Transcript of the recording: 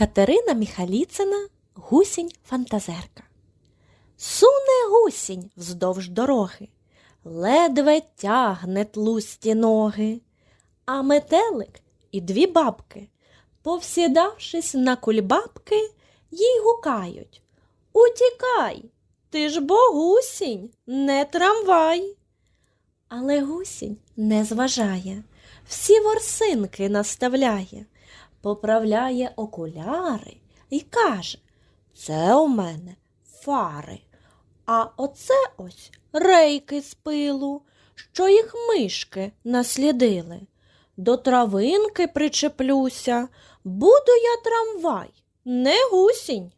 Катерина Міхаліцина гусінь фантазерка. Суне гусінь вздовж дороги, ледве тягне тлусті ноги, а метелик і дві бабки, повсідавшись на кульбабки, їй гукають Утікай, ти ж бо гусінь, не трамвай. Але гусінь не зважає, всі ворсинки наставляє, поправляє окуляри і каже Це у мене фари, а оце ось рейки з пилу, що їх мишки наслідили. До травинки причеплюся, буду я трамвай, не гусінь.